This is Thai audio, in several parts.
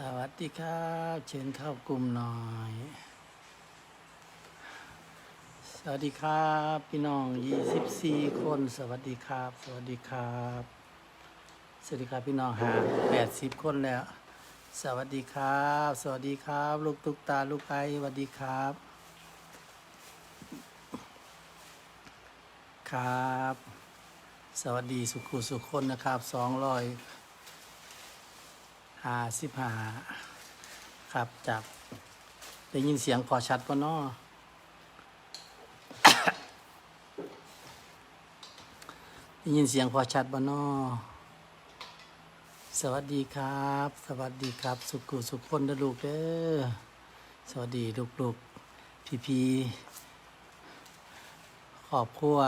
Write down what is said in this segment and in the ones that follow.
สวัสดีครับ เชิญเข้ากลุ่มหน่อย สวัสดีครับ พี่น้อง24คน สวัสดีครับ สวัสดีครับ สวัสดีครับพี่น้องหา80คนแล้ว สวัสดีครับ สวัสดีครับ ลูกตุ๊กตาลูกไอสวัสดีครับ ครับ สวัสดีสุขุสุขคนนะครับ200 หาสิบหาครับจากได้ยินเสียงพอชัดปะเนาะได้ยินเสียงพอชัดปะเนาะสวัสดีครับ สวัสดีครับ สุขุสุขคนนะลูกเด้อสวัสดีลูกลูกพี่พีครอบครัว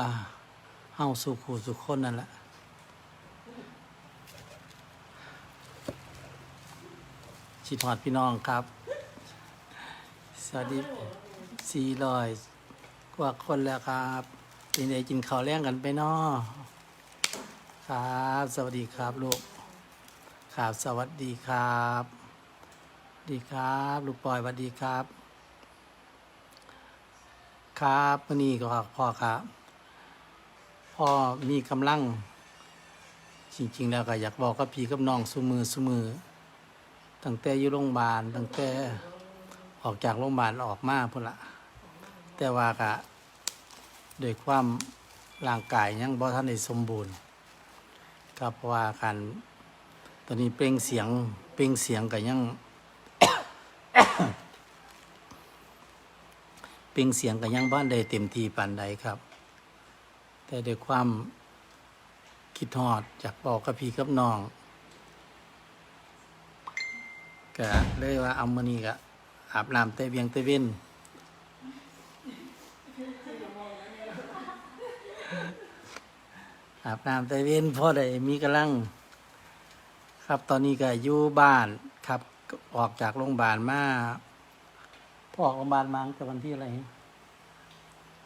เฮาสุขุสุขคนนั่นแหละ ชิดหอดพี่น้องครับ สวัสดีสี่รอยกว่าคนแล้วครับป็นไงกินข้าวแรงกันไปนอครับ สวัสดีครับลูกครับสวัสดีครับ ดีครับ ลูกปอยสวัสดีครับ ครับวันนี้ก็พ่อครับ พ่อมีกำลัง จริง ๆ แล้วก็อยากบอกกับพี่กับน้องสุมือสุมือ ตั้งแต่อยู่โรงพยาบาลตั้งแต่ออกจากโรงพยาบาลออกมาพุ่นละแต่ว่ากะโดยความร่างกายยังบ่ทันได้สมบูรณ์ก็เพราะว่าการตอนนี้เปล่งเสียงเปล่งเสียงก็ยังเปล่งเสียงก็ยังบ้านได้เต็มทีปานใดครับ แต่ด้วยความคิดฮอดจากบอกกับพี่กับน้อง ก็เลยว่าเอามือนี้ก็อาบน้ำเตะเบียงเตะเวนอาบน้ำเตะเวนพ่อได้มีกำลัง ครับตอนนี้ก็อยู่บ้านครับออกจากโรงพยาบาลมาพ่อออกโรงพยาบาลมาตั้งแต่วันที่อะไร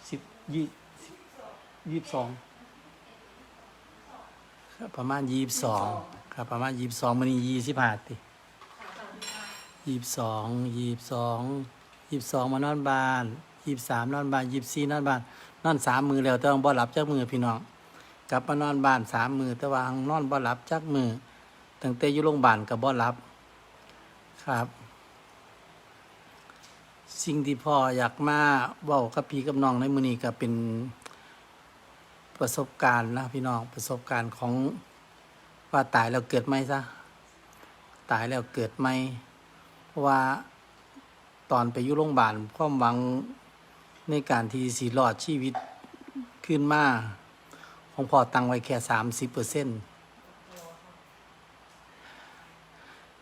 สิบยี่สิบยี่สิบสองประมาณยี่สิบสองครับประมาณยี่สิบสองมันนี้ยี่สิบห้าติ ยี่สิบสองยี่สิบสองยี่สิบสองมานอนบ้านยี่สิบสามนอนบ้านยี่สิบสี่นอนบ้านนอนสามมือแล้วแต่ว่าบ่หลับจักมือพี่น้องกลับมานอนบ้านสามมือแต่ว่านอนบ่หลับจักมือตั้งแต่อยู่โรงพยาบาลกับบ่หลับครับ สิ่งที่พ่ออยากมาเว้ากับพี่กับน้องในมือนี้ก็เป็นประสบการณ์นะพี่น้องประสบการณ์ของว่าตายแล้วเกิดไหมซะตายแล้วเกิดไหม ว่าตอนไปอยู่โรงพยาบาลความหวังในการที่สีรอดชีวิตขึ้นมาของพ่อตั้งไว้แค่สามสิบเปอร์เซ็น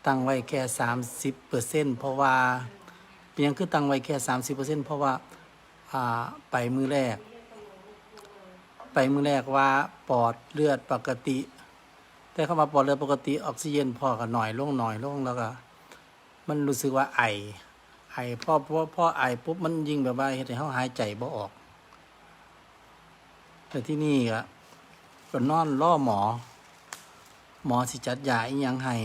ตั้งไว้แค่สามสิบเปอร์เซ็นเพราะว่าเป็นยังคือตั้งไว้แค่สามสิบเปอร์เซ็นเพราะว่าไปมือแรก ไปมือแรกว่าปอดเลือดปกติ แต่เข้ามาปอดเลือดปกติออกซิเจนพอกับหน่อยลงหน่อยลงแล้วก็ มันรู้สึกว่าไอ ไอพอพอพอไอปุ๊บมันยิงแบบว่าเฮ็ดให้เฮาหายใจบ่ออก แต่ที่นี่ก็ก็นอนล่อหมอ หมอสิจัดยาอีหยังให้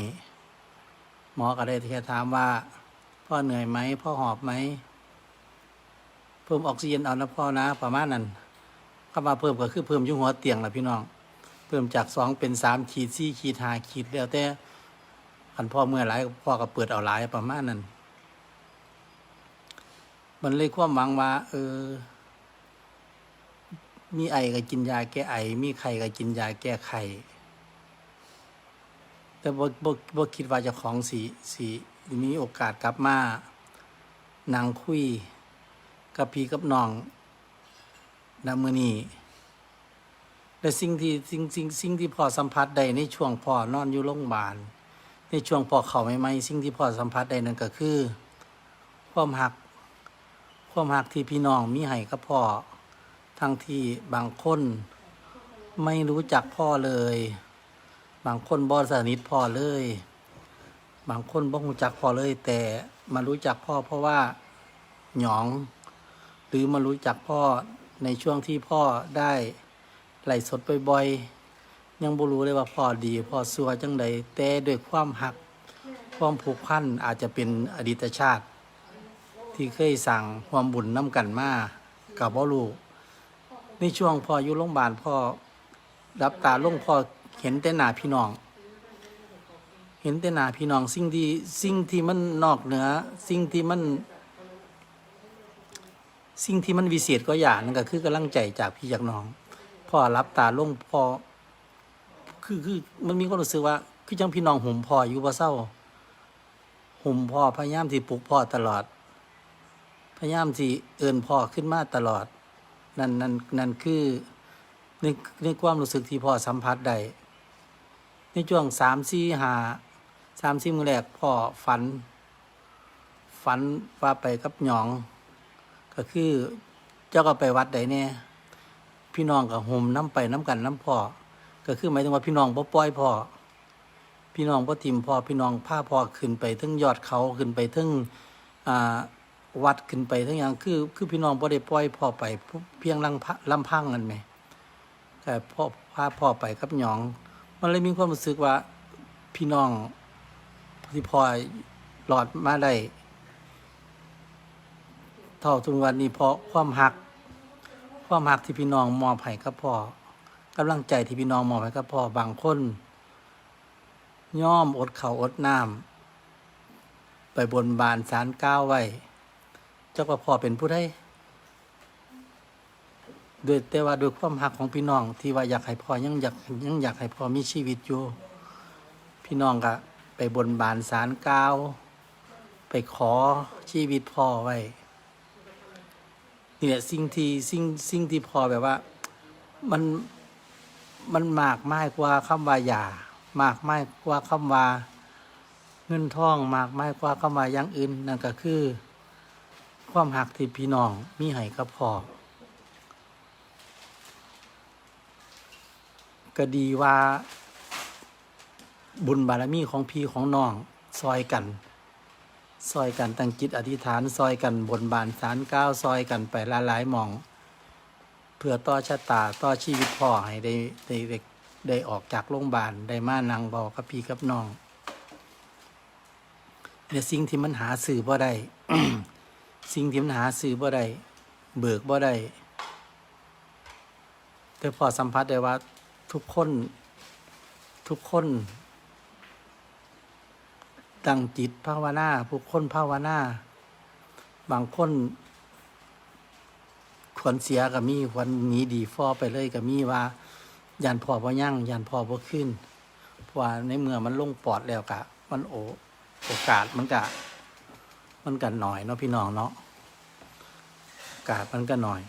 หมอก็ได้แค่ถามว่า พ่อเหนื่อยไหมพ่อหอบไหมเพิ่มออกซิเจนเอานะพ่อนะประมาณนั้นคำว่าเพิ่มก็คือเพิ่มยุ่หัวเตียงละพี่น้อง เพิ่มจากสองเป็นสามขีดสี่ขีดห้าขีดแล้วแต่ คันพ่อเมื่อหลายพ่อก็เปิดเอาหลายประมาณนั้น มันเลยความหวังว่า เออ มีไอก็กินยาแก้ไอ มีไข้ก็กินยาแก้ไข้แต่บ่บ่บ่คิดว่าจะของสีสีมีโอกาสกลับมานั่งคุยกับพี่กับน้องนมือนี้และสิ่งที่สิ่งสิ่งสิ่งที่พ่อสัมผัสได้ในช่วงพ่อนอนอยู่โรงพยาบาล ในช่วงพอเขาใหม่ๆสิ่งที่พ่อสัมผัสได้นั่นก็คือ ความหัก ความหักที่พี่น้องมีให้กับพ่อ ทั้งที่บางคนไม่รู้จักพ่อเลย บางคนบ่สนิทพ่อเลย บางคนบ่รู้จักพ่อเลย แต่มารู้จักพ่อเพราะว่าหยอง หรือมารู้จักพ่อในช่วงที่พ่อได้ไหลสดบ่อยๆ ยังบ่รู้เลยว่าพ่อดีพ่อสัวจังใดแต่ด้วยความหักความผูกพันอาจจะเป็นอดีตชาติ ที่เคยสั่งความบุญน้ำกันมากับบ่รู้ในช่วงพ่ออยู่โรงพยาบาลพ่อรับตาลงพ่อเห็นแต่หน้าพี่น้อง เห็นแต่หน้าพี่น้องสิ่งที่สิ่งที่มันนอกเหนือ สิ่งที่มัน สิ่งที่มันวิเศษก็อย่างนั่นก็คือกำลังใจจากพี่จากน้อง พ่อรับตาลงพ่อ คือคือมันมีความรู้สึกว่า คือจังพี่น้องห่มพ่ออยู่บ่เศร้าห่มพ่อพยายามที่ปลุกพ่อตลอด พยายามที่เอินพ่อขึ้นมาตลอด นั่นนั่นนั่นคือในในความรู้สึกที่พ่อสัมผัสได้ในช่วงสามสี่หาสามสี่มือแรกพ่อฝัน ฝันว่าไปกับหยอง ก็คือเจ้าก็ไปวัดใดเนี่ยพี่น้องกับห่มน้ำไปน้ำกันน้ำพ่อ ก็คือหมายถึงว่าพี่น้องบ่ปล่อยพ่อพี่น้องบ่ทิมพ่อพี่น้องพาพ่อขึ้นไปทั้งยอดเขาขึ้นไปทั้งอ่าวัดขึ้นไปทั้งอย่างคือ คือพี่น้องบ่ได้ปล่อยพ่อไปเพียงลำพะลำพังกันไหมแต่พ่อพาพ่อไปกับหยอง มันเลยมีความรู้สึกว่าพี่น้องที่พ่อหลอดมาได้เท่าทุกวันนี้เพราะความหัก ความหักที่พี่น้องมอบให้กับพ่อ กำลังใจที่พี่น้องมอบให้กับพ่อบางคน ย่อมอดเขาอดน้ำไปบนบานสารก้าวไว้ เจ้าก็พ่อเป็นผู้ได้ด้วยแต่ว่าด้วยความหักของพี่น้องที่ว่าอยากให้พ่อยังอยากยังอยากให้พ่อมีชีวิตอยู่ พี่น้องก็ไปบนบานสารก้าวไปขอชีวิตพ่อไว้นี่แหละสิ่งที่สิ่งสิ่งที่พ่อแบบว่า มัน มันมากมากกว่าคำว่าหย่ามากมากกว่าคำว่าเงินทองมากมากกว่าคำว่าอย่างอื่นนั่นก็คือ ความหักที่พี่น้องมีให้กับพ่อก็ดีว่าบุญบารมีของพี่ของน้องซอยกัน ซอยกันตั้งจิตอธิษฐาน ซอยกันบนบานสารก้าวซอยกันไปหลายหลายๆหมอง พื่อต่อชะตาต่อชีวิตพ่อให้ได้ได้ได้ได้ออกจากโรงพยาบาลได้มานั่งบอกกับพี่กับน้องเนี่ยสิ่งที่มันหาสื่อบ่ได้สิ่งที่มันหาสื่อบ่ได้เบิกบ่ได้แต่พอสัมผัสได้ว่าทุกคนทุกคนตั้งจิตภาวนาผู้คนภาวนาบางคน ควรเสียก็มีควรหนีดีฟอไปเลยก็มีว่ายานพอบ่ยั่งยานพอบ่ขึ้นเพราะว่าในเมื่อมันลงปอดแล้วกะ มันโอโอกาสมันกะ มันกันหน่อยเนาะพี่น้องเนาะโอกาสมันก็หน่อย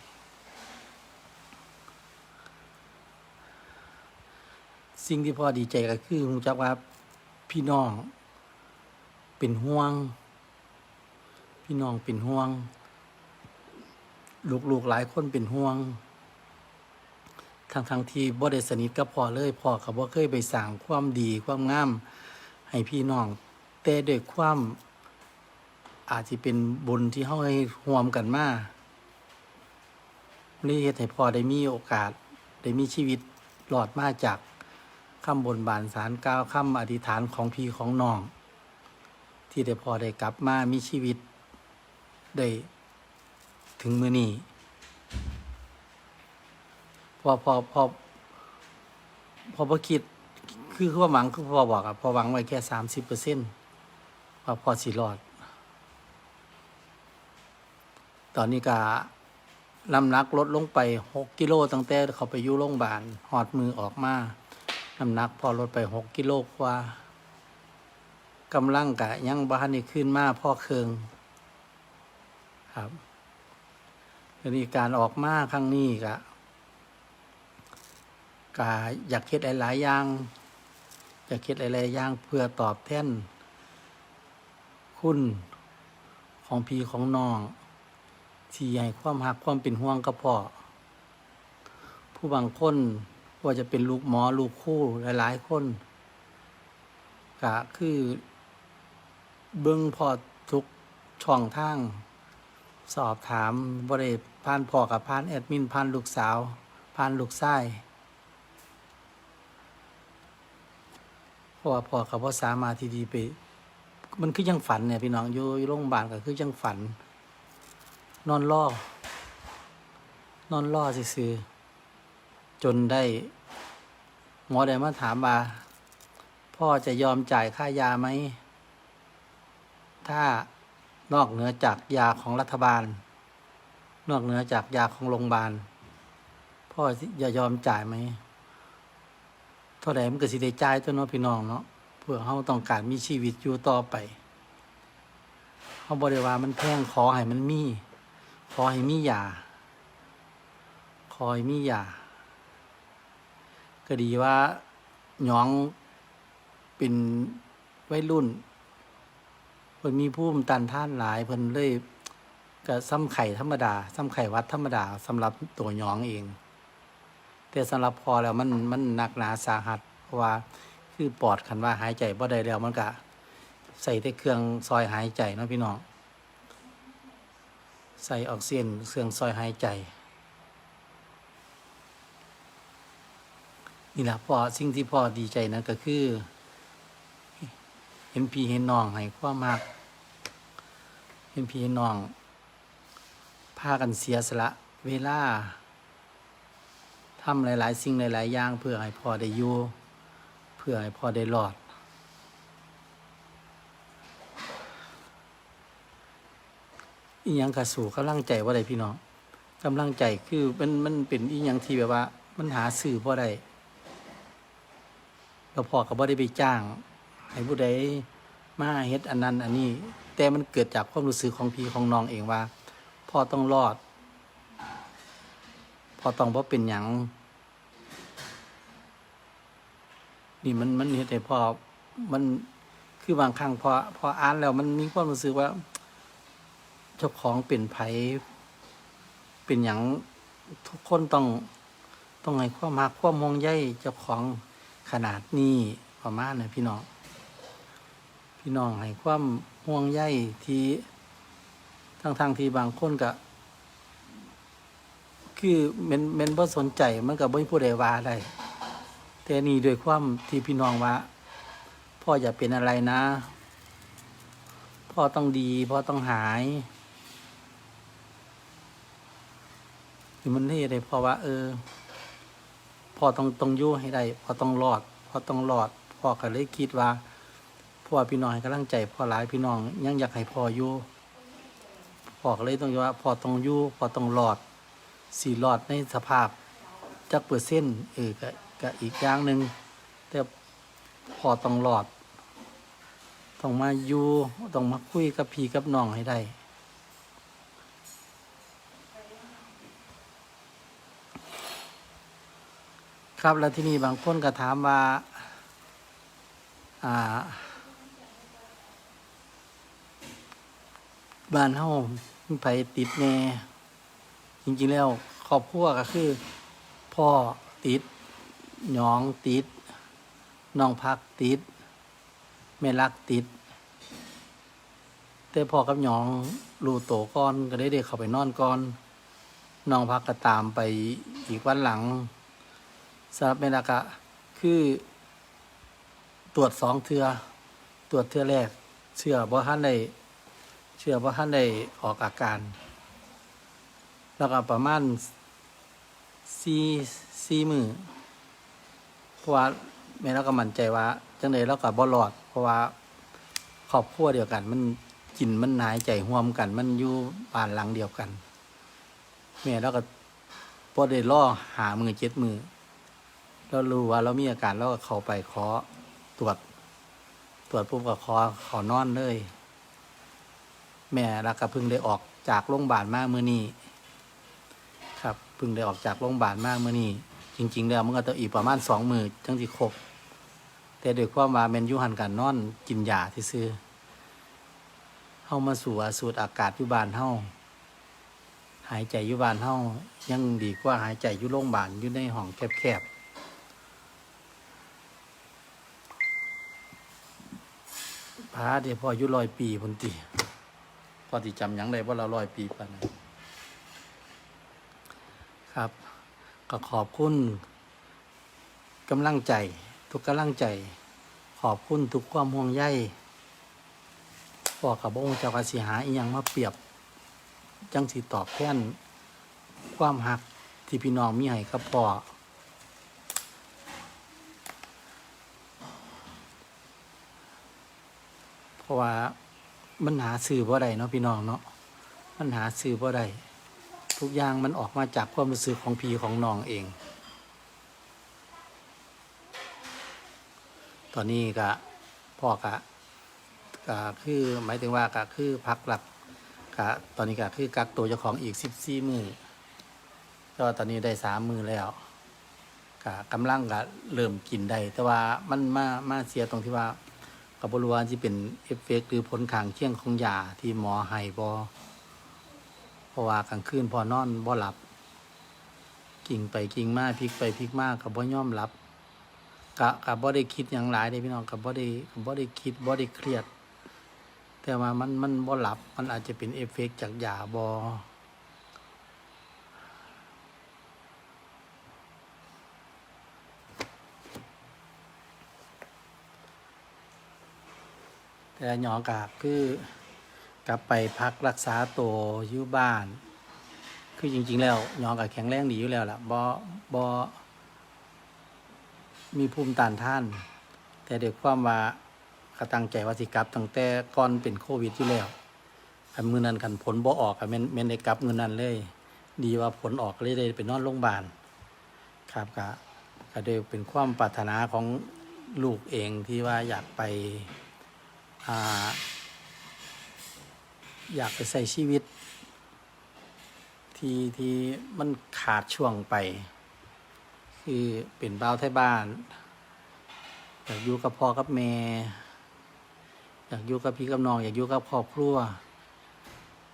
สิ่งที่พ่อดีใจก็คือรู้จักว่าพี่น้อง เป็นห่วง พี่น้องเป็นห่วง ลูกๆหลายคนเป็นห่วงทางทางๆที่บ่ได้สนิทกับพ่อเลยพ่อก็บ่เคยไปสั่งความดีความงามให้พี่น้องแต่ด้วยความอาจจะเป็นบุญที่เฮาให้ร่วมกันมานี่เฮ็ดให้พ่อได้มีโอกาส ได้มีชีวิตหลอดมาจากคำบนบานสารกล่าวคำอธิษฐานของพี่ของน้อง ที่ได้พอได้กลับมามีชีวิตได้ ถึงมือนี้พอพอพอพอพอคิดคือควาหวังคือพอบอกอะพอหวังไว้แค่สามสิบเปอร์เซ็นต์ว่าพอสิรอด ตอนนี้ก็ลำหนักลดลงไปหกกิโลตั้งแต่เขาไปยู่โรงพยาบาลหอดมือออกมาน้ำหนักพอลดไปหกกิโลกว่ากำลังกะยังบ้านนี่ขึ้นมาพ่อเคืองครับ ทีนี้การออกมาครั้งนี้กะกะอยากคิดหลายๆอย่าง อยากคิดหลายๆอย่างเพื่อตอบแทนคุณของพี่ของน้องที่ให้ความหักความเป็นห่วงกับพ่อผู้บางคนว่าจะเป็นลูกหมอลูกคู่หลาย ๆ คนก็คือเบิ้งพอทุกช่องทาง สอบถามบริพานพ่อกับพานแอดมินพานลูกสาวพานลูกชายเพราะว่าพ่อกับพ่อสามาทีดีไป มันคือยังฝันเนี่ยพี่น้องอยู่โรงพยาบาลก็คือยังฝัน นอนรอนอนรอซื่อจนได้หมอได้มาถามว่าพ่อจะยอมจ่ายค่ายาไหม ถ้า นอกเหนือจากยาของรัฐบาล นอกเหนือจากยาของโรงพยาบาล พ่อจะยอมจ่ายไหมเท่าไหร่มันก็สิได้จ่ายตัวเนาะพี่น้องเนาะเพื่อเขาต้องการมีชีวิตอยู่ต่อไปเขาบริวามันแพงขอให้มันมี ขอให้มียาขอให้มียาก็ดีว่าหยองเป็นวัยรุ่น พิ่นมีผู้มตันท่านหลายเพิ่นเลยก็ซ้ำไข่ธรรมดาซ้ำไข่วัดธรรมดาสำหรับตัวหยองเอง แต่สำหรับพอแล้วมันมันหนักหนาสาหัสเพราะว่าคือปอดคันว่าหายใจบ่ได้แล้วมันก็ใส่แต่เครื่องซอยหายใจเนาะพี่น้องใส่ออกซิเจนเครื่องซอยหายใจนี่แหละพ่อสิ่งที่พ่อดีใจนะก็คือ เห็นพี่เห็นน้องให้ความมากเห็นพี่เห็นน้องพากันเสียสละเวลาทำหลาย ๆ สิ่งหลาย ๆ อย่าง เพื่อให้พ่อได้อยู่เพื่อให้พ่อได้รอด อีหยังกระสู่กำลังใจว่าใดพี่น้องกำลังใจคือมันมันเป็นอีหยังที่แบบว่า มันหาสื่อพ่อได้เราพ่อก็บ่ได้ไปจ้าง ให้ผู้ใดมาเฮ็ดอันนั้นอันนี้ แต่มันเกิดจากความรู้สึกของพี่ของน้องเองว่าพ่อต้องรอดพ่อต้องบ่เป็นหยังนี่มันมันเฮ็ดให้พ่อมันคือบางครั้งพอพออ่านแล้วมันมีความรู้สึกว่าเจ้าของเป็นไผเป็นอย่างทุกคนต้องต้องให้ความมักความมองใยเจ้าของขนาดนี้ประมาณนะพี่น้อง พี่น้องให้ความห่วงใยที่ทั้งทางที่บางคนก็คือเมนเมนบ่สนใจมันก็บ่มีผู้ใดว่าได้แต่นี่ด้วยความที่พี่น้องว่า พ่ออย่าเป็นอะไรนะ พ่อต้องดี พ่อต้องหายคือมันนี่ได้เพราะว่า เออ พ่อต้องต้องยู่ให้ได้ พ่อต้องรอด พ่อต้องรอด พ่อก็เลยคิดว่า พ่อพี่น้องให้กำลังใจพ่อหลายพี่น้องยังอยากให้พ่ออยู่พ่อก็เลยต้องว่าพ่อต้องอยู่พ่อต้องรอดสี่รอดในสภาพจักเปอร์เซ็นเออก็ก็อีกอย่างหนึ่งแต่พ่อต้องรอด ต้องมาอยู่ต้องมาคุยกับพี่กับน้องให้ได้ครับแล้วที่นี่บางคนก็ถามว่า อ่า บ้านเฮามีไผติดแน่จริงๆแล้วครอบครัวก็คือ พ่อติดหยองติดน้องพักติดแม่รักติด แต่พ่อกับหยองรูโตก่อนก็ได้เด็กเข้าไปนอนก่อนน้องพักก็ตามไปอีกวันหลังสำหรับเมลากะคือตรวจสองเทือ ตรวจเทือแรก เชื่อว่ท่านได้ เชื่อว่าท่านได้ออกอาการ แล้วก็ประมาณสี่สี่มือเพราะว่าแม่เราก็มั่นใจว่า จังเลยเราก็บ่รอด เพราะว่าครอบครัวเดียวกัน มันกินมันหายใจห่วมกัน มันอยู่บ้านหลังเดียวกัน แม่เราก็พอได้ล่อหามือเจ็ดมือเรารู้ว่าเรามีอาการเราก็เข้าไปขอตรวจ ตรวจปุ๊บก็ขอขอนอนเลย แม่แล้วก็เพิ่งได้ออกจากโรงพยาบาลมาเมื่อนี้ครับเพิ่งได้ออกจากโรงพยาบาลมาเมื่อนี้จริง ๆ แล้วมันก็ต้องอีกประมาณสองมือจังสิครบแต่ด้วยความว่าแมนยูหันกันนอนกินยาที่ซื้อเฮามาสู่สูดอากาศอยู่บ้านเฮาหายใจอยู่บ้านเฮายังดีกว่าหายใจอยู่โรงพยาบาลอยู่ในห้องแคบๆพาเดี๋ยวพออายุร้อยปีพนตี อที่จำยังได้ว่าเราร้อยปีปานนั้นครับ ก็ขอบคุณกำลังใจ ทุกกำลังใจ ขอบคุณทุกความห่วงใยพ่อกับบ่งเจ้าก็สิหาอีหยังมาเปรียบ จังสิตอบแทนความหักที่พี่น้องมีให้กับพ่อเพราะว่า มันหาสื่อบ่ได้เนาะพี่น้องเนาะมันหาสื่อบ่ได้ทุกอย่างมันออกมาจากความรู้สึกของพี่ของน้องเอง ตอนนี้ก็พ่อกะก็คือหมายถึงว่าก็คือพักหลักก็ตอนนี้ก็คือกักตัวเจ้าของอีกสิบสี่มือก็ตอนนี้ได้สามมือแล้วก็กำลังก็เริ่มกินได้แต่ว่ามันมามาเสียตรงที่ว่า กับบรู้ว่าที่เป็นเอฟเฟกต์หรือผลข้างเคียงของยาที่หมอให้บอเพราะว่ากลางคืนพอนอนบ่หลับ กิ่งไปกิ่งมาพลิกไปพลิกมากกับบ่ย่อมหลับกะกับบ่ได้คิดอย่างหลายเด้พี่น้องกับบ่ได้กับบ่ได้คิดบ่ได้เครียด แต่ว่ามันมันบ่หลับมันอาจจะเป็นเอฟเฟกต์จากยาบ่ แต่หยองกะคือกลับไปพักรักษาตัวอยู่บ้าน คือจริง ๆ แล้วหยองกะแข็งแรงดีอยู่แล้วล่ะบ่บ่มีภูมิต้านทาน แต่เด้วยความว่ากระตั้งใจว่าสิกลับตั้งแต่ก่อนเป็นโควิดอยู่แล้วอันมือนั้นกันผลบ่ออกอะแม่นแม่นได้กลับเงินนั้นเลย ดีว่าผลออกเลยได้ไปนอนโรงพยาบาลครับก็ก็ด้เป็นความปรารถนาของลูกเองที่ว่าอยากไป อยากไปใส่ชีวิต ที่ที่มันขาดช่วงไป คือเป็นบ้าวไทยบ้าน อยากอยู่กับพ่อกับแม่ อยากอยู่กับพี่กับน้อง อยากอยู่กับครอบครัว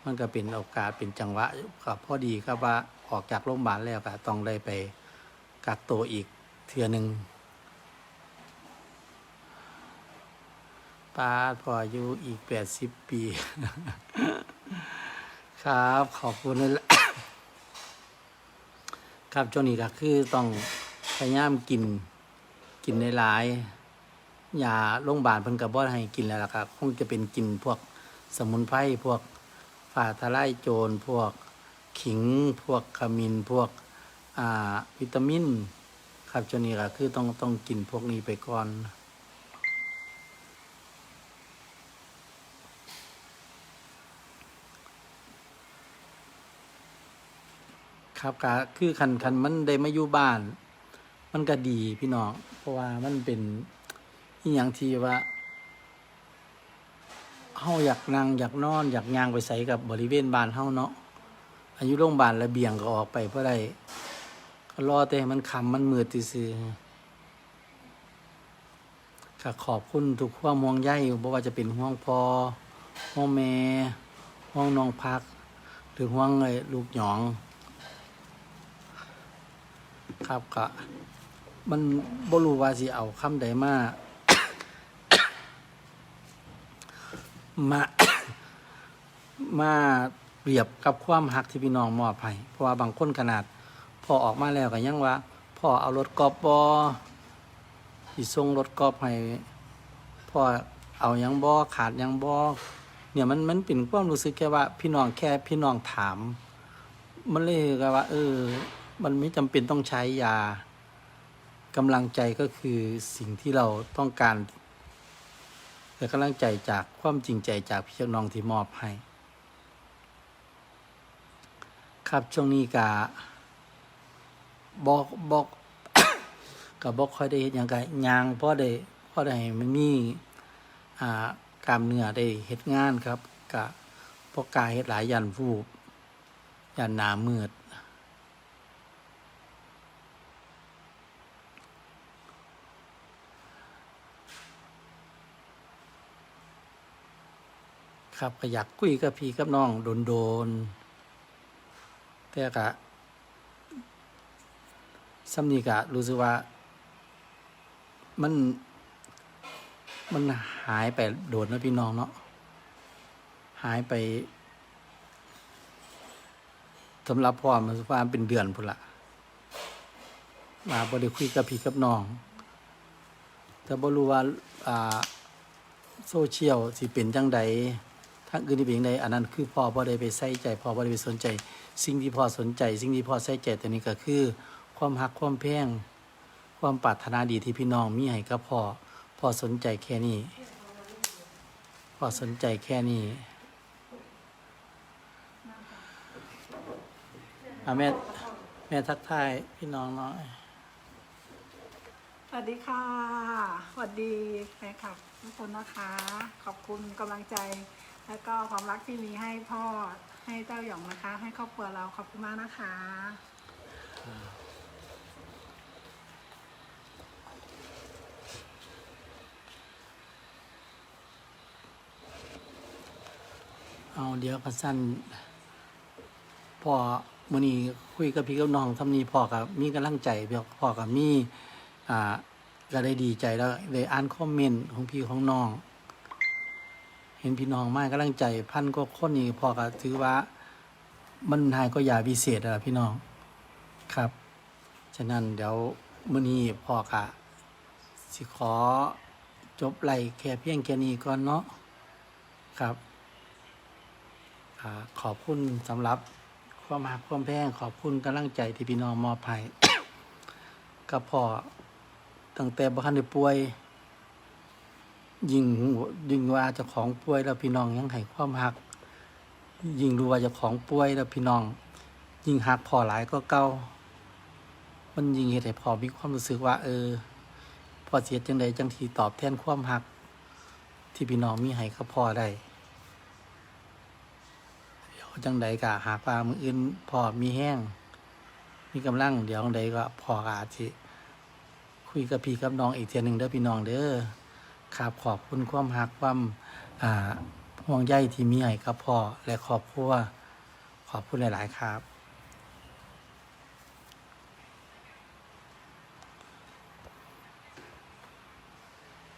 มันก็เป็นโอกาสเป็นจังหวะกับพ่อดีครับว่าออกจากโรงพยาบาลแล้วก็ต้องได้ไปกักตัวอีกเทื่อหนึ่ง ป้าพออายุอีกแปดสิบปี ครับ ขอบคุณนะครับช่วงนี้ก็คือต้องพยายามกินกินในหลายยาโรงพยาบาลเพิ่นก็บ่ให้กินแล้วล่ะครับ คงจะเป็นกินพวกสมุนไพรพวกฝ่าทลายโจรพวกขิง พวกขมิ้นพวกวิตามิน ครับช่วงนี้ก็คือต้องต้องกินพวกนี้ไปก่อน ครับก็คือคันคันมันได้มาอยู่บ้าน มันก็ดีพี่น้องเพราะว่ามันเป็นอีหยังที่ว่าเฮาอยากนั่งอยากนอน อยากยางไปใส่กับบริเวณบ้านเฮาเนาะอายุโรงพยาบาลระเบียงก็ออกไปเพราะได้ก็รอแต่มันคำมันมืดซื่อๆก็ขอบคุณทุกความห่วงใยบ่ว่าจะเป็นห่วงพอห่วงแม่ห่วงน้องพัก หรือห่วงไอ้ลูกหยอง ครับก็มันบรูว่าสิเอาคำใดมา มา มาเปรียบกับความหักที่พี่น้องมอบให้เพราะว่าบางคนขนาด พอออกมาแล้วก็ยังว่าพ่อเอารถกอล์ฟบอสิส่งรถกอล์ฟให้พ่อเอายังบอขาดยังบอเนี่ยมันมันเป็นความรู้สึกแค่ว่า พี่น้องแค่พี่น้องถาม มันเลยก็ว่า เออ มันไม่จำเป็นต้องใช้ยากำลังใจก็คือสิ่งที่เราต้องการแต่กำลังใจจากความจริงใจจากพี่น้องที่มอบให้ ครับช่วงนี้กะบอกบอกกับบอกค่อยได้เฮ็ดหยังไงยางเพราะได้เพราะได้ให้มันมีอ่ากามเนื้อได้เฮ็ดงานครับกะเพราะกายเฮ็ดหลายยันฟูบยันหนามืด ครับก็อยากคุยกับพี่กับน้องโดนๆแต่กะซ้ำนีกะรู้สึกว่ามันมันหายไปโดนนะพี่น้องเนาะหายไปสำหรับพ่อมันว่าเป็นเดือนพุ่นละมาบ่ได้คุยกับพี่กับน้องแต่บ่รู้ว่าอ่า โซเชียลสิเป็นจังใด ทางอื่นที่เป็นอย่างใดอันนั้นคือพ่อบ่ได้ไปใส่ใจพ่อบ่ได้ไปสนใจ สิ่งที่พ่อสนใจ สิ่งที่พ่อใส่ใจตัวนี้ก็คือ ความหักความแพงความปรารถนาดีที่พี่น้องมีให้กับพ่อพ่อสนใจแค่นี้พ่อสนใจแค่นี้อาแม่แม่ทักทายพี่น้องน่อยสวัสดีค่ะสวัสดีแฟนคลับทุกคนนะคะ ขอบคุณกำลังใจ แล้วก็ความรักที่มีให้พ่อให้เต้าหยองนะคะ ให้ครอบครัวเราขอบคุณมากนะคะ เอาเดี๋ยวพัสั้นพ่อมื่อนี้คุยกับพี่กับน้องทำนี้พ่อกับมีกำลังใจพ่อกับมีอ่าก็ได้ดีใจแล้วได้อ่านคอมเมนต์ของพี่ของน้อง เห็นพี่น้องมากกำลังใจพันก็คนนี้พอก็ถือว่ามันหายก็ยาพิเศษอะพี่น้องครับ ฉะนั้นเดี๋ยวมื่อนี้พอกะสิขอจบไล่แค่เพียงแค่นี้ก่อนเนาะครับอขอบคุณสำหรับความหักความแพงขอบคุณกำลังใจที่พี่น้องมอบให้กับพ่อตั้งแต่บ้านได้ป่วย ยิ่งยิ่งว่าจะของป่วยแล้วพี่น้องยังให้ความหัก ยิ่งรู้ว่าจะของป่วยแล้วพี่น้อง ยิ่งหักพ่อหลายก็เก่ามันยิ่งเห็นให้พอมีความรู้สึกว่า เออ พอเสียจังใดจังทีตอบแทนความหัก ที่พี่น้องมีให้กับพ่อได้เดี๋ยวจังใดก็หาปลามืออื่นพอมีแห้ง มีกำลังเดี๋ยวจังใดก็พอก็อาจสิคุยกับพี่กับน้องอีกเทียหนึ่งเด้อพี่น้องเด้อ ครับขอบคุณความหักความอ่าห่วงใยที่มีให้กับพ่อและครอบครัวขอบคุณหลาย ๆ ครับ